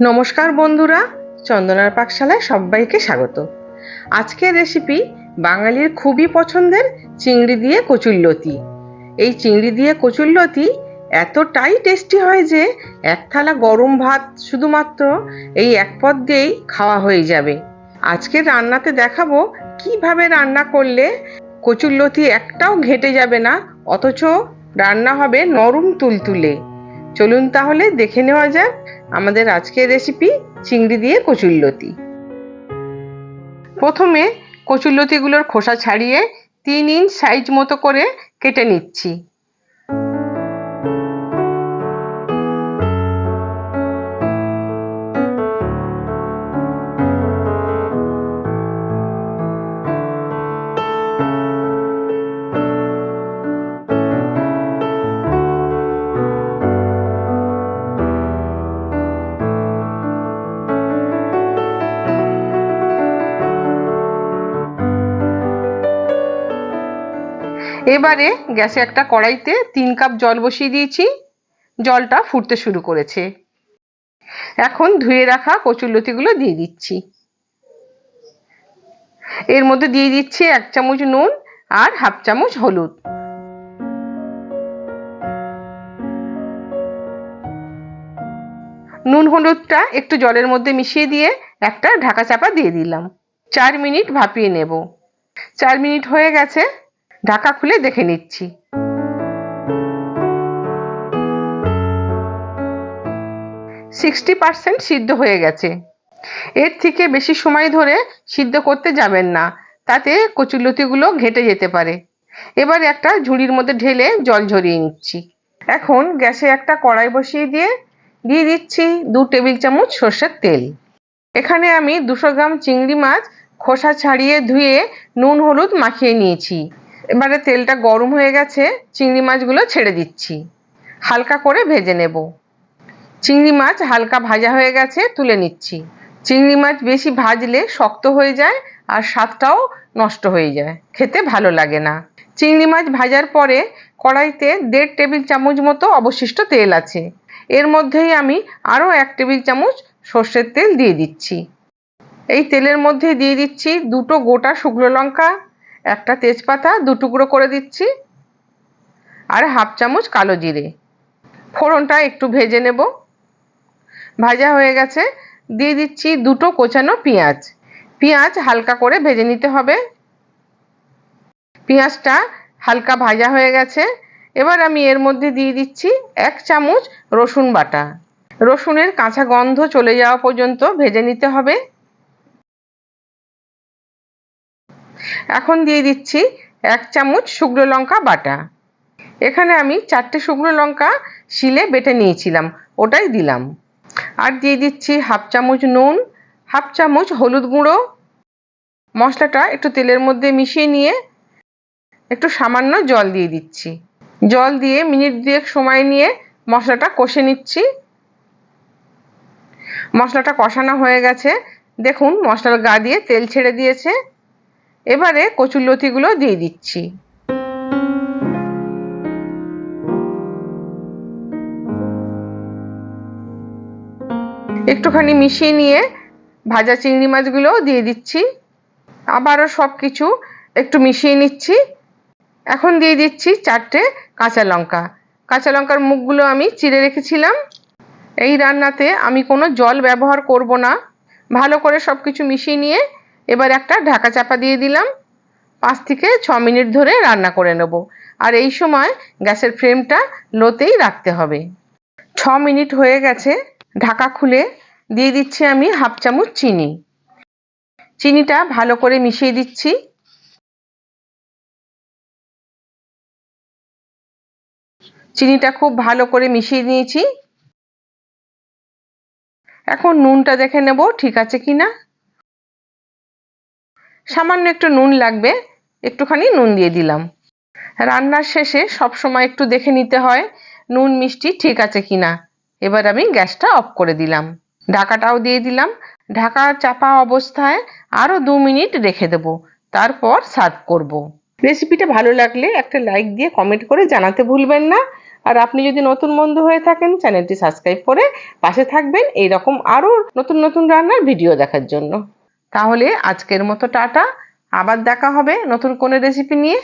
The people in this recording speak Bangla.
নমস্কার বন্ধুরা, চন্দনার পাকশালায় সবাইকে স্বাগত। আজকের রেসিপি বাঙালির খুবই পছন্দের চিংড়ি দিয়ে কচুল্লতি এই চিংড়ি দিয়ে কচুল্লতি এতটাই টেস্টি হয় যে এক থালা গরম ভাত শুধুমাত্র এই এক পদ দিয়েই খাওয়া হয়ে যাবে। আজকের রান্নাতে দেখাবো কীভাবে রান্না করলে কচুল্লতি একটাও ঘেটে যাবে না, অথচ রান্না হবে নরম তুলতুলে। চলুন তাহলে দেখে নেওয়া যাক আমাদের আজকের রেসিপি চিংড়ি দিয়ে কচুল্লতি প্রথমে কচুল্লতিগুলোর খোসা ছাড়িয়ে তিন ইঞ্চ সাইজ মতো করে কেটে নিচ্ছি। এবারে গ্যাসে একটা কড়াইতে তিন কাপ জল বসিয়ে দিয়েছি। জলটা ফুটতে শুরু করেছে। এখন ধুয়ে রাখা কচুরলতিগুলো দিয়ে দিচ্ছি। এর মধ্যে দিয়ে দিচ্ছি এক চামচ নুন আর হাফ চামচ হলুদ। নুন হলুদটা একটু জলের মধ্যে মিশিয়ে দিয়ে একটা ঢাকা চাপা দিয়ে দিলাম। চার মিনিট ভাপিয়ে নেব। চার মিনিট হয়ে গেছে। ঢাকা খুলে দেখে নিচ্ছি। সিক্সটি পার্সেন্ট সিদ্ধ হয়ে গেছে। এর থেকে বেশি সময় ধরে সিদ্ধ করতে যাবেন না, তাতে কচুলতিগুলো ঘেটে যেতে পারে। এবার একটা ঝুড়ির মধ্যে ঢেলে জল ঝরিয়ে নিচ্ছি। এখন গ্যাসে একটা কড়াই বসিয়ে দিয়ে দিয়ে দিচ্ছি দু টেবিল চামচ সর্ষের তেল। এখানে আমি দুশো গ্রাম চিংড়ি মাছ খোসা ছাড়িয়ে ধুয়ে নুন হলুদ মাখিয়ে নিয়েছি। এবারে তেলটা গরম হয়ে গেছে, চিংড়ি মাছগুলো ছেড়ে দিচ্ছি। হালকা করে ভেজে নেব। চিংড়ি মাছ হালকা ভাজা হয়ে গেছে, তুলে নিচ্ছি। চিংড়ি মাছ বেশি ভাজলে শক্ত হয়ে যায় আর স্বাদটাও নষ্ট হয়ে যায়, খেতে ভালো লাগে না। চিংড়ি মাছ ভাজার পরে কড়াইতে দেড় টেবিল চামচ মতো অবশিষ্ট তেল আছে। এর মধ্যেই আমি আরও এক টেবিল চামচ সর্ষের তেল দিয়ে দিচ্ছি। এই তেলের মধ্যে দিয়ে দিচ্ছি দুটো গোটা শুকনো লঙ্কা একটা তেজপাতা, দু টুকরো করে দিচ্ছি। আর হাফ চামচ কালো জিরে। ফোড়নটা একটু ভেজে নেব। ভাজা হয়ে গেছে। দিয়ে দিচ্ছি দুটো কোচানো পেঁয়াজ। পেঁয়াজ হালকা করে ভেজে নিতে হবে। পেঁয়াজটা হালকা ভাজা হয়ে গেছে। এবার আমি এর মধ্যে দিয়ে দিচ্ছি এক চামচ রসুন বাটা। রসুনের কাঁচা গন্ধ চলে যাওয়া পর্যন্ত ভেজে নিতে হবে। এখন দিয়ে দিচ্ছি এক চামচ শুকনো লঙ্কা বাটা। এখানে আমি চারটে শুকনো লঙ্কা শিলে বেটে নিয়েছিলাম, ওটাই দিলাম। আর দিয়ে দিচ্ছি হাফ চামচ নুন, হাফ চামচ হলুদ গুঁড়ো। মশলাটা একটু তেলের মধ্যে মিশিয়ে নিয়ে একটু সামান্য জল দিয়ে দিচ্ছি। জল দিয়ে মিনিট দুয়েক সময় নিয়ে মশলাটা কষে নিচ্ছি। মশলাটা কষানো হয়ে গেছে। দেখুন, মশলার গা দিয়ে তেল ছেড়ে দিয়েছে। এবারে কচুর লতিগুলো দিয়ে দিচ্ছি। একটুখানি মিশিয়ে নিয়ে ভাজা চিংড়ি মাছগুলোও দিয়ে দিচ্ছি। আবারও সব কিছু একটু মিশিয়ে নিচ্ছি। এখন দিয়ে দিচ্ছি চারটে কাঁচা লঙ্কা। কাঁচা লঙ্কার মুখগুলো আমি চিড়ে রেখেছিলাম। এই রান্নাতে আমি কোনো জল ব্যবহার করব না। ভালো করে সব কিছু মিশিয়ে নিয়ে এবার একটা ঢাকা চাপা দিয়ে দিলাম। পাঁচ থেকে ছ মিনিট ধরে রান্না করে নেব। আর এই সময় গ্যাসের ফ্লেমটা লোতেই রাখতে হবে। ছ মিনিট হয়ে গেছে। ঢাকা খুলে দিয়ে দিচ্ছি আমি হাফ চামচ চিনি। চিনিটা ভালো করে মিশিয়ে দিচ্ছি। চিনিটা খুব ভালো করে মিশিয়ে নিয়েছি। এখন নুনটা দেখে নেব ঠিক আছে কি না সামান্য একটু নুন লাগবে, একটুখানি নুন দিয়ে দিলাম। রান্নার শেষে সব সময় একটু দেখে নিতে হয়, নুন মিষ্টি ঠিক আছে কি না এবার আমি গ্যাসটা অফ করে দিলাম। ঢাকাটাও দিয়ে দিলাম। ঢাকা চাপা অবস্থায় আরও দু মিনিট রেখে দেব, তারপর সার্ভ করব। রেসিপিটা ভালো লাগলে একটা লাইক দিয়ে কমেন্ট করে জানাতে ভুলবেন না। আর আপনি যদি নতুন বন্ধু হয়ে থাকেন, চ্যানেলটি সাবস্ক্রাইব করে পাশে থাকবেন। এই রকম আরও নতুন নতুন রান্নার ভিডিও দেখার জন্য। তাহলে আজকের মতো টাটা আবার দেখা হবে নতুন কোনো রেসিপি নিয়ে।